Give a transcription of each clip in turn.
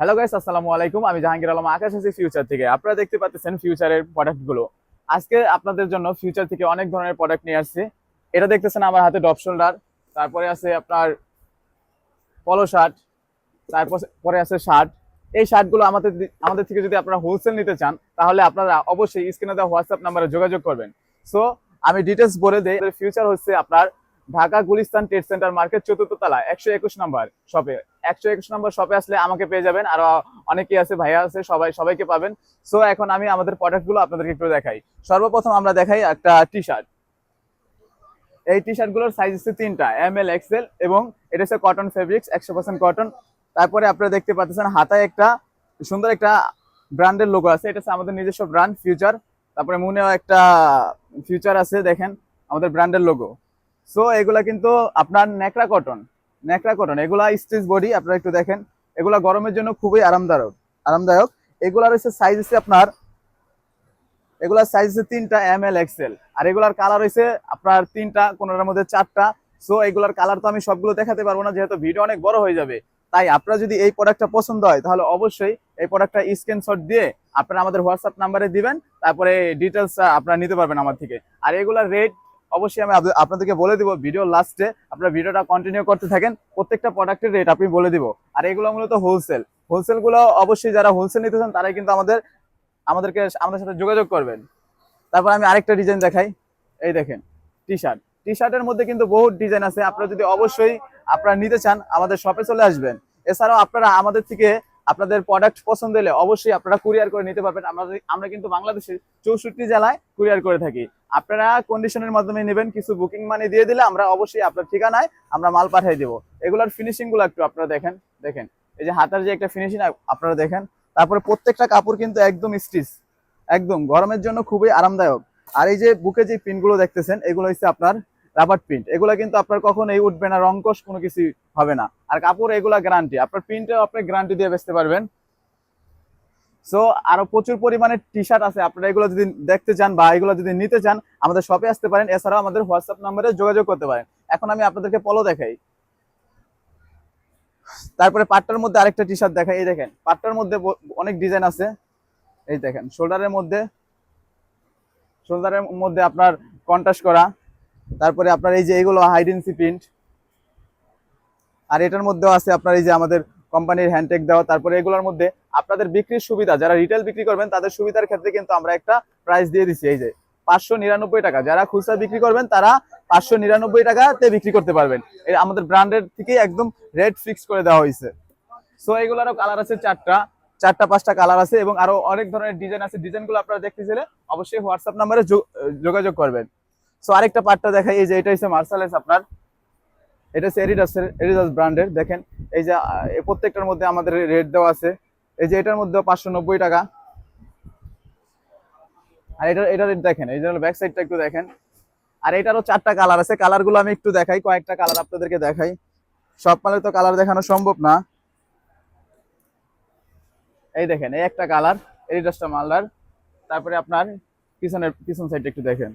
Hello guys আসসালামু আলাইকুম। আমি জাহাঙ্গীর আলম, আকাশ আছি ফিউচার থেকে। আপনারা দেখতে পাচ্ছেন ফিউচারের প্রোডাক্টগুলো আজকে আপনাদের জন্য ফিউচার থেকে অনেক ধরনের প্রোডাক্ট নিয়ে আসছি। এটা দেখতেছেন আমার হাতে ডপ শোল্ডার তারপরে আছে আপনার পলো শার্ট তারপর পরে আছে শার্ট এই শার্টগুলো আমাদের আমাদের থেকে যদি আপনারা হোলসেল নিতে চান, তাহলে আপনারা অবশ্যই স্ক্রিনে দেওয়া হোয়াটসঅ্যাপ নাম্বারে যোগাযোগ করবেন। সো আমি ডিটেলস বলে দিই ফিউচার হচ্ছে আপনার Dhaka Gulistan trade centre market চতুর্থ তলা একশো একুশ নাম্বার শপে একশো একুশ নম্বর শপে আসলে আমাকে পেয়ে যাবেন। আরও অনেকেই আছে, ভাইয়া আছে, সবাই, সবাইকে পাবেন। সো এখন আমি আমাদের প্রোডাক্টগুলো আপনাদেরকে একটু দেখাই। সর্বপ্রথম আমরা দেখাই একটা টি শার্ট এই টি শার্টগুলোর সাইজ হচ্ছে তিনটা এম এল এক্সেল এবং এটা হচ্ছে কটন ফেব্রিক্স একশো পার্সেন্ট কটন তারপরে আপনারা দেখতে পাচ্ছেন হাতায় একটা সুন্দর একটা ব্র্যান্ডের লোগো আছে। এটা হচ্ছে আমাদের নিজস্ব ব্র্যান্ড ফিউচার তারপরে মনেও একটা ফিউচার আছে, দেখেন, আমাদের ব্র্যান্ডের লোগো সো এগুলা কিন্তু আপনার ন্যাকড়া কটন ন্যাকড়া কটন, এগুলা স্টিচ বডি, আপনারা একটু দেখেন। এগুলা গরমের জন্য খুবই আরামদায়ক আরামদায়ক। এগুলার হচ্ছে সাইজ হচ্ছে আপনার এগুলার সাইজ হচ্ছে তিনটা এম এল এক্সেল আর এগুলার কালার হয়েছে আপনার তিনটা, কোনোটার মধ্যে চারটা। সো এগুলার কালার তো আমি সবগুলো দেখাতে পারব না, যেহেতু ভিডিও অনেক বড় হয়ে যাবে। তাই আপনারা যদি এই প্রোডাক্টটা পছন্দ হয়, তাহলে অবশ্যই এই প্রোডাক্টটা স্ক্রিনশট দিয়ে আপনারা আমাদের হোয়াটসঅ্যাপ নাম্বারে দিবেন, তারপরে ডিটেলস আপনারা নিতে পারবেন আমার থেকে। আর এগুলার রেট অবশ্যই আমি আপনাদেরকে বলে দিব ভিডিও লাস্টে আপনারা ভিডিওটা কন্টিনিউ করতে থাকেন, প্রত্যেকটা প্রোডাক্টের রেট আপনি বলে দিব। আর এগুলো মূলত হোলসেল হোলসেলগুলো অবশ্যই যারা হোলসেল নিতে চান, তারাই কিন্তু আমাদের, আমাদেরকে আমাদের সাথে যোগাযোগ করবেন। তারপর আমি আরেকটা ডিজাইন দেখাই। এই দেখেন টি শার্ট টি শার্টের মধ্যে কিন্তু বহু ডিজাইন আছে। আপনারা যদি অবশ্যই আপনারা নিতে চান, আমাদের শপে চলে আসবেন। এছাড়াও আপনারা আমাদের থেকে আপনাদের প্রোডাক্ট পছন্দ হলে অবশ্যই আপনারা কুরিয়ার করে নিতে পারবেন। আমরা আমরা কিন্তু বাংলাদেশের চৌষট্টি জেলায় কুরিয়ার করে থাকি। আপনারা কন্ডিশনের মাধ্যমে নেবেন, কিছু বুকিং মানি দিয়ে দিলে আমরা অবশ্যই আপনার ঠিকানায় আমরা মাল পাঠিয়ে দেবো। এগুলোর ফিনিশিংগুলো একটু আপনারা দেখেন দেখেন। এই যে হাতার যে একটা ফিনিশিং আপনারা দেখেন। তারপরে প্রত্যেকটা কাপড় কিন্তু একদম স্টিচ একদম। গরমের জন্য খুবই আরামদায়ক। আর এই যে বুকে যে পিনগুলো দেখতেছেন, এগুলো হচ্ছে আপনার রাবার প্রিন্ট এগুলো কিন্তু আপনার কখনোই উঠবে না, রংকশ কোনো কিছু হবে না। আর কাপড় এগুলা গ্যারান্টি আপনার প্রিন্টও আপনি গ্যারান্টি দিয়ে বেচতে পারবেন। সো আরও প্রচুর পরিমাণে টি শার্ট আছে। আপনারা এগুলো যদি দেখতে চান বা এগুলো যদি নিতে চান, আমাদের শপে আসতে পারেন। এছাড়াও আমাদের হোয়াটসঅ্যাপ নাম্বারে যোগাযোগ করতে পারেন। এখন আমি আপনাদেরকে পলো দেখাই। তারপরে পাটটার মধ্যে আরেকটা টি শার্ট দেখাই। এই দেখেন, পাটটার মধ্যে অনেক ডিজাইন আছে। এই দেখেন শোল্ডারের মধ্যে শোল্ডারের মধ্যে আপনার কন্ট্রাস্ট করা। তারপরে আপনার এই যে এগুলো হাইডেন্সি প্রিন্ট আর এটার মধ্যেও আছে আপনার এই যে আমাদের কোম্পানির হ্যান্ডটেক দেওয়া। তারপরে এগুলোর মধ্যে আপনাদের বিক্রির সুবিধা, যারা রিটেল বিক্রি করবেন, তাদের সুবিধার ক্ষেত্রে কিন্তু আমরা একটা প্রাইস দিয়ে দিচ্ছি এই যে, পাঁচশো নিরানব্বই টাকা, যারা খুচরা বিক্রি করবেন, তারা পাঁচশো নিরানব্বই টাকাতে বিক্রি করতে পারবেন। আমাদের ব্র্যান্ডের থেকে একদম রেট ফিক্স করে দেওয়া হয়েছে। সো এগুলোরও কালার আছে চারটা চারটা, পাঁচটা কালার আছে এবং আরও অনেক ধরনের ডিজাইন আছে। ডিজাইনগুলো আপনারা দেখতে চাইলে অবশ্যই হোয়াটসঅ্যাপ নাম্বারে যোগাযোগ করবেন। সো আরেকটা পার্টটা দেখাই। এই যে, এটা হচ্ছে মার্শালেস আপনার। এটা হচ্ছে এডিডাসের এডিডাস ব্র্যান্ডের দেখেন, এই যে প্রত্যেকটার মধ্যে আমাদের রেট দেওয়া আছে। এই যে এটার মধ্যে পাঁচশো নব্বই টাকা। আর এটার এটার দেখেন, এই যে ব্যাক সাইডটা একটু দেখেন। আর এটারও চারটা কালার আছে কালারগুলো আমি একটু দেখাই, কয়েকটা কালার আপনাদেরকে দেখাই। সব মালে তো কালার দেখানো সম্ভব না। এই দেখেন, এই একটা কালার এডিডাসটা মালদার। তারপরে আপনার পিছনের পিছন সাইডটা একটু দেখেন।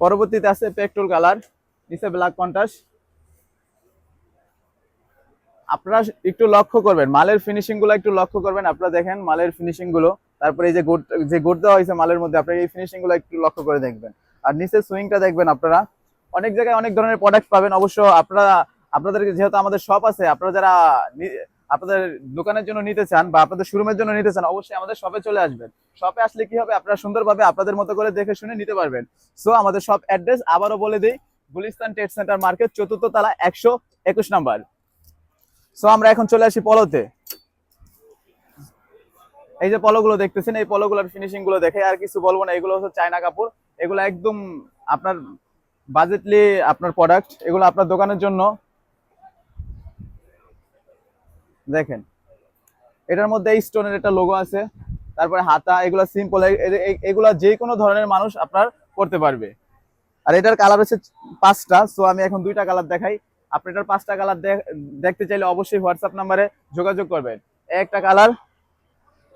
পরবর্তীতে আছে পেট্রোল কালার নিচে ব্ল্যাক কন্ট্রাস্ট আপনারা একটু লক্ষ্য করবেন, মালের ফিনিশিংগুলো একটু লক্ষ্য করবেন, আপনারা দেখেন মালের ফিনিশিংগুলো, তারপরে এই যে গোট যে গোট দেওয়া হয়েছে মালের মধ্যে, আপনারা এই ফিনিশিংগুলো একটু লক্ষ্য করে দেখবেন। আর নিচে সুইংটা দেখবেন আপনারা, অনেক জায়গায় অনেক ধরনের প্রোডাক্ট পাবেন, অবশ্য আপনারা আপনাদের যেহেতু আমাদের শপ আছে, আপনারা যারা আপনাদের দোকানের জন্য নিতে চান বা আপনাদের শোরুমের জন্য নিতে চান, অবশ্যই আমাদের শপে চলে আসবেন। শপে আসলে কি হবে? আপনারা সুন্দরভাবে আপনাদের মতো করে দেখে শুনে নিতে পারবেন। সো আমাদের শপ অ্যাড্রেস আবারও বলে দিই, গুলিস্তান ট্রেড সেন্টার মার্কেট চতুর্থ তালা একশো একুশ নাম্বার। সো আমরা এখন চলে আসি পলোতে। এই যে পলোগুলো দেখতেছেন, এই পলোগুলোর ফিনিশিংগুলো দেখে আর কিছু বলব না। এগুলো হচ্ছে চায়না কাপড়। এগুলো একদম আপনার বাজেটলি আপনার প্রোডাক্ট এগুলো আপনার দোকানের জন্য। দেখেন, এটার মধ্যে এই স্টোনের একটা লোগো আছে। তারপরে হাতা, এগুলো সিম্পল এগুলো যে কোনো ধরনের মানুষ আপনার করতে পারবে। আর এটার কালার হচ্ছে পাঁচটা। সো আমি এখন দুইটা কালার দেখাই। আপনি এটার পাঁচটা কালার দেখতে চাইলে অবশ্যই হোয়াটসঅ্যাপ নাম্বারে যোগাযোগ করবেন। একটা কালার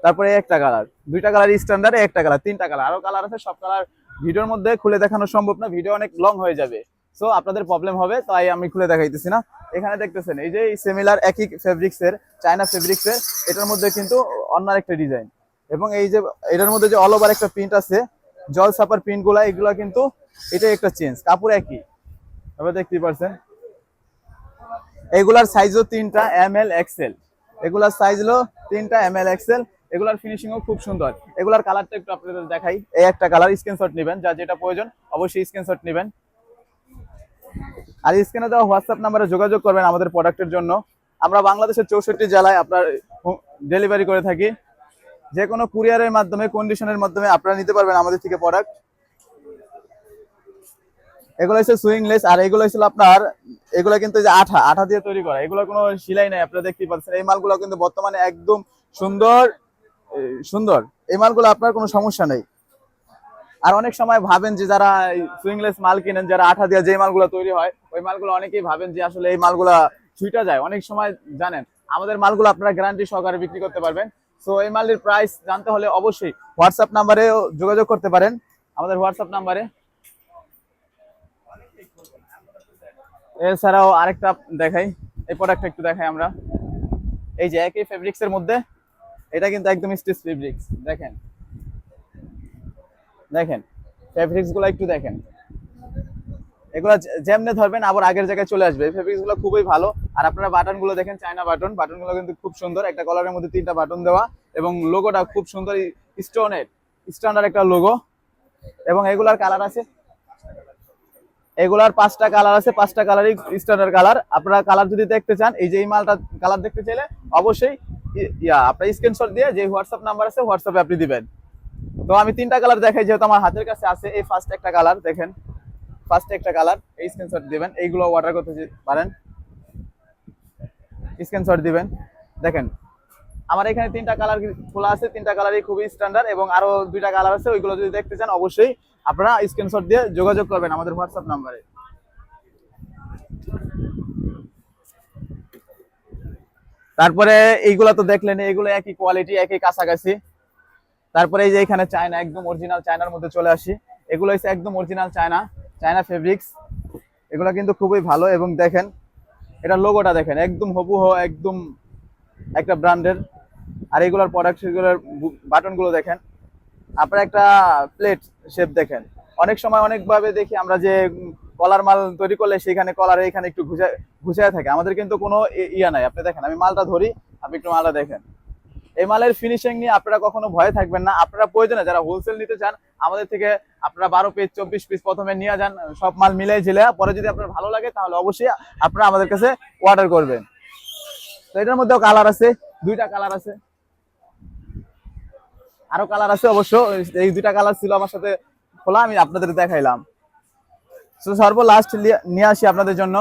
তারপরে একটা কালার দুইটা কালার স্ট্যান্ডার্ড একটা কালার তিনটা কালার আরও কালার আছে, সব কালার ভিডিওর মধ্যে খুলে দেখানো সম্ভব না, ভিডিও অনেক লং হয়ে যাবে। সো আপনাদের প্রবলেম হবে, তাই আমি খুলে দেখাইতেছি না। এখানে দেখতেছেন, এই যে সিমিলার একই ফেব্রিক্স এর চায়না ফেব্রিক্স এর, এটার মধ্যে কিন্তু অন্য একটা ডিজাইন এবং এই যে, এটার মধ্যে যে অল ওভার একটা প্রিন্ট আছে জল সাপার প্রিন্টগুলা, এগুলা কিন্তু এটাই একটা চেঞ্জ কাপড় একই। এবার দেখতেই পারছেন এগুলার সাইজও তিনটা এম এল এক্সেল এগুলার সাইজ হলো তিনটা এম এল এক্সেল এগুলার ফিনিশিংও খুব সুন্দর। এগুলার কালারটা একটু আপনাদের দেখাই। এই একটা কালার স্ক্রিনশট নেবেন, যা যেটা প্রয়োজন, অবশ্যই স্ক্রিনশট নেবেন। আর স্ক্রিনে দেওয়া হোয়াটসঅ্যাপ নাম্বারে যোগাযোগ করবেন আমাদের প্রোডাক্টের জন্য। আমরা বাংলাদেশের চৌষট্টি জেলায় আপনার ডেলিভারি করে থাকি। যে কোনো কুরিয়ারের মাধ্যমে কন্ডিশনের মাধ্যমে আপনারা নিতে পারবেন আমাদের থেকে প্রোডাক্ট এগুলো হচ্ছে সুইংলেস আর এগুলো হচ্ছে আপনার, এগুলো কিন্তু যে আঠা আঠা দিয়ে তৈরি করা। এগুলো কোনো সেলাই নাই, আপনারা দেখতেই পাচ্ছেন। এই মালগুলো কিন্তু বর্তমানে একদম সুন্দর সুন্দর। এই মালগুলো আপনার কোনো সমস্যা নেই। আর অনেক সময় ভাবেন যে যারা সুইংলেস মাল কিনেন, যারা আঠা দিয়ে যে মালগুলো তৈরি হয়, ওই মালগুলো অনেকেই ভাবেন যে আসলে এই মালগুলা ছুইটা যায়। অনেক সময় জানেন, আমাদের মালগুলো আপনারা গ্যারান্টি সহকারে বিক্রি করতে পারবেন। সো এই মালের প্রাইস জানতে হলে অবশ্যই হোয়াটসঅ্যাপ নাম্বারে যোগাযোগ করতে পারেন। আমাদের হোয়াটসঅ্যাপ নাম্বারে এছাড়াও আরেকটা দেখাই। এই প্রোডাক্ট একটু দেখাই আমরা। এই যে একই ফেব্রিক্স এর মধ্যে, এটা কিন্তু একদম স্টিচ ফেব্রিক্স দেখেন। দেখেন ফেব্রিক্সগুলো একটু দেখেন। এগুলো যেমনে ধরবেন, আবার আগের জায়গায় চলে আসবে। ফেব্রিক্সগুলো খুবই ভালো। আর আপনারা বাটনগুলো দেখেন চায়না বাটন বাটনগুলো কিন্তু খুব সুন্দর। একটা কলারের মধ্যে তিনটা বাটন দেওয়া। এবং লোগোটা খুব সুন্দর স্টোনের স্ট্যান্ডার্ড একটা লোগো এবং এগুলার কালার আছে এগুলার পাঁচটা কালার আছে, পাঁচটা কালারই স্ট্যান্ডার্ড কালার আপনারা কালার যদি দেখতে চান, এই যে এই মালটা কালার দেখতে চাইলে অবশ্যই ইয়া, আপনার স্ক্রিনশট দিয়ে যে হোয়াটসঅ্যাপ নাম্বার আছে হোয়াটসঅ্যাপে আপনি দিবেন। তো আমি তিনটা কালার দেখাই, যেহেতু আমার হাতের কাছে আছে, এই ফার্স্ট একটা কালার দেখেন। ফার্স্ট একটা কালার এই স্ক্রিনশট দিবেন। এইগুলো অর্ডার করতে পারেন। স্ক্রিনশট দিবেন। দেখেন আমার এখানে তিনটা কালার খোলা আছে, তিনটা কালারই খুবই স্ট্যান্ডার্ড এবং আরও দুইটা কালার আছে, ওইগুলো যদি দেখতে চান, অবশ্যই আপনারা স্ক্রিনশট দিয়ে যোগাযোগ করবেন আমাদের হোয়াটসঅ্যাপ নাম্বারে তারপরে এইগুলা তো দেখলেন এইগুলো একই কোয়ালিটি একই কাছাকাছি। তারপরে এই যে এখানে চায়না একদম অরিজিনাল চায়নার মধ্যে চলে আসি। এগুলো হচ্ছে একদম অরিজিনাল চায়না চায়না ফেব্রিক্স এগুলো কিন্তু খুবই ভালো এবং দেখেন, এটা লোগোটা দেখেন, একদম হবুহ, একদম একটা ব্র্যান্ডের আর এগুলোর প্রোডাক্ট সেগুলোর বাটনগুলো দেখেন। আপনারা একটা প্লেট শেপ দেখেন। অনেক সময় অনেকভাবে দেখি আমরা যে কলার মাল তৈরি করলে সেখানে কলারে এখানে একটু ঘুষায় ঘুষায় থাকে। আমাদের কিন্তু কোনো ইয়া নাই। আপনি দেখেন, আমি মালটা ধরি, আপনি একটু মালটা দেখেন। এই মালের ফিনিশিং নিয়ে আপনারা কখনো ভয়ে থাকবেন না। আপনারা প্রয়োজনে যারা হোলসেল নিতে চান, আমাদের থেকে আপনারা বারো পিস চব্বিশ পিস প্রথমে নিয়ে যান, সব মাল মিলাই ঝিলে পরে যদি আপনার ভালো লাগে, তাহলে অবশ্যই আপনারা আমাদের কাছে অর্ডার করবেন। তো এটার মধ্যেও কালার আছে, দুইটা কালার আছে। আরও কালার আছে অবশ্য, এই দুইটা কালার ছিল আমার সাথে খোলা, আমি আপনাদের দেখাইলাম। তো সর্ব লাস্ট নিয়ে আসি আপনাদের জন্য।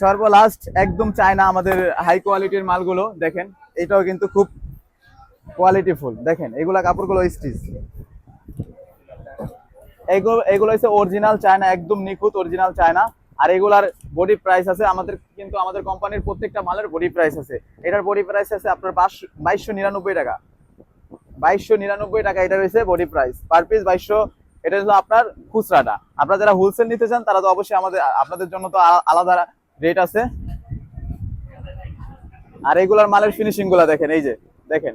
সর্ব লাস্ট একদম চায়না আমাদের হাই কোয়ালিটির মালগুলো, দেখেন, এটাও কিন্তু খুব কোয়ালিটিফুল দেখেন, এগুলা কাপড়গুলো স্টিচ এগুলো এগুলো হচ্ছে অরিজিনাল চায়না, একদম নিখুঁত অরিজিনাল চায়না। আর এগুলার বডি প্রাইস আছে, আমাদের কিন্তু আমাদের কোম্পানির প্রত্যেকটা মালের বডি প্রাইস আছে। এটার বডি প্রাইস আছে আপনার বাইশশো নিরানব্বই টাকা। বাইশশো নিরানব্বই টাকা এটা রয়েছে বডি প্রাইস পার পিস বাইশশো, এটা হলো আপনার খুচরাটা। আপনারা যারা হোলসেল নিতে চান, তারা তো অবশ্যই আমাদের, আপনাদের জন্য তো আলাদা রেট আছে। আর এগুলার মালের ফিনিশিংগুলা দেখেন, এই যে, দেখেন,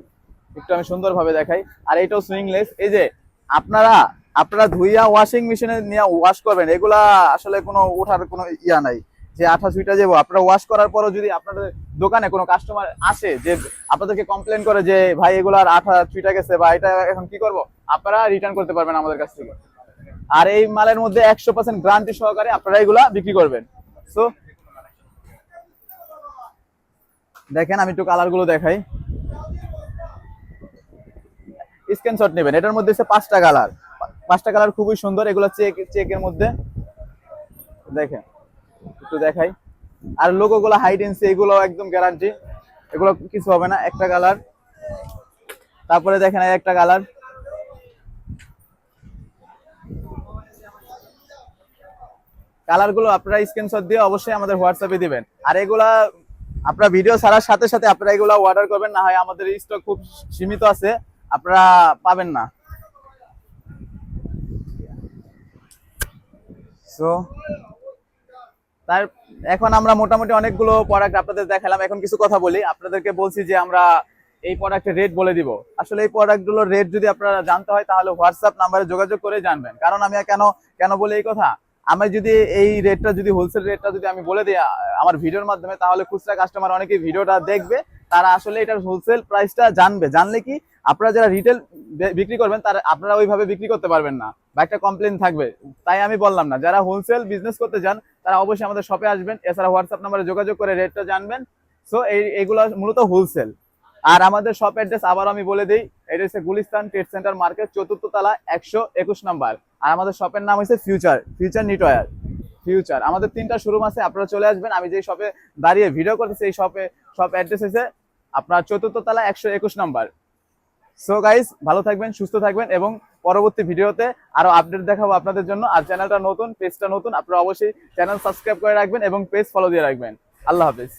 একটু আমি সুন্দরভাবে দেখাই। আর এইটাও সুইংলেস এই যে, আপনারা আপনারা ধুইয়া ওয়াশিং মেশিনে নিয়ে ওয়াশ করবেন, এগুলা আসলে কোনো ওঠার কোনো ইয়া নাই। যে আঠা সুইটা যাব আপনারা ওয়াশ করার পরও যদি আপনাদের দোকানে কোনো কাস্টমার আসে, যে আপনাদেরকে কমপ্লেন করে যে, ভাই, এগুলার আঠা ছুইটা গেছে বা এটা এখন কি করব? আপনারা রিটার্ন করতে পারবেন আমাদের কাছ থেকে। আর এই মালের মধ্যে একশো পার্সেন্ট গ্যারান্টি সহকারে আপনারা এগুলা বিক্রি করবেন। সো দেখেন আমি একটু কালারগুলো দেখাই। স্ক্রিনশট নেবেন, এটার মধ্যে হচ্ছে পাঁচটা কালার পাঁচটা কালার খুবই সুন্দর, এগুলো চেক চেকের মধ্যে। দেখেন, একটু দেখাই। আর লোগো গুলো হাইট এন্সি এগুলো একদম গ্যারান্টি এগুলো কিছু হবে না, একটা কালার। তারপরে দেখেন একটা কালার। কালারগুলো আপনারা স্ক্রিনশট দিয়ে অবশ্যই আমাদের হোয়াটসঅ্যাপে দিবেন। আর এগুলা আপনারা ভিডিও ছাড়ার সাথে সাথে আপনারা এগুলা অর্ডার করবেন, না হয় আমাদের স্টক খুব সীমিত আছে, আপনারা পাবেন না। সো তার, এখন আমরা মোটামুটি অনেকগুলো প্রোডাক্ট আপনাদের দেখালাম। এখন কিছু কথা বলি। আপনাদেরকে বলছি যে আমরা এই প্রোডাক্টের রেট বলে দিব। আসলে এই প্রোডাক্টগুলোর রেট যদি আপনারা জানতে হয়, তাহলে হোয়াটসঅ্যাপ নাম্বারে যোগাযোগ করে জানবেন। কারণ আমি কেন কেন বলি এই কথা? আমি যদি এই রেটটা যদি হোলসেল রেটটা যদি আমি বলে দিই, আমার ভিডিওর মাধ্যমে, তাহলে খুচরা কাস্টমার অনেকে ভিডিওটা দেখবে। তারা আসলে এটার হোলসেল প্রাইসটা জানবে। জানলে কি, আপনারা যারা রিটেল বিক্রি করবেন, তারা, আপনারা ওইভাবে বিক্রি করতে পারবেন না। বা একটা কমপ্লেন থাকবে। তাই আমি বললাম না, যারা হোলসেল বিজনেস করতে চান, তারা অবশ্যই আমাদের শপে আসবেন। এছাড়া হোয়াটসঅ্যাপ নাম্বারে যোগাযোগ করে রেটটা জানবেন। সো এই, এগুলো মূলত হোলসেল আর আমাদের শপ অ্যাড্রেস আবার আমি বলে দিই, এটা হচ্ছে গুলিস্তান ট্রেড সেন্টার মার্কেট চতুর্থ তলা, একশো একুশ নাম্বার। আর আমাদের শপের নাম হচ্ছে ফিউচার ফিউচার নিটওয়ার ফিউচার আমাদের তিনটা শোরুম আছে, আপনারা চলে আসবেন। আমি যে শপে দাঁড়িয়ে ভিডিও করতেছি এই শপে শপ অ্যাড্রেস হচ্ছে আপনার চতুর্থ তলা, একশো একুশ নাম্বার। সো গাইস ভালো থাকবেন, সুস্থ থাকবেন এবং পরবর্তী ভিডিওতে আরও আপডেট দেখাবো আপনাদের জন্য। আর চ্যানেলটা নতুন পেজটা নতুন, আপনারা অবশ্যই চ্যানেল সাবস্ক্রাইব করে রাখবেন এবং পেজ ফলো দিয়ে রাখবেন। আল্লাহ হাফেজ।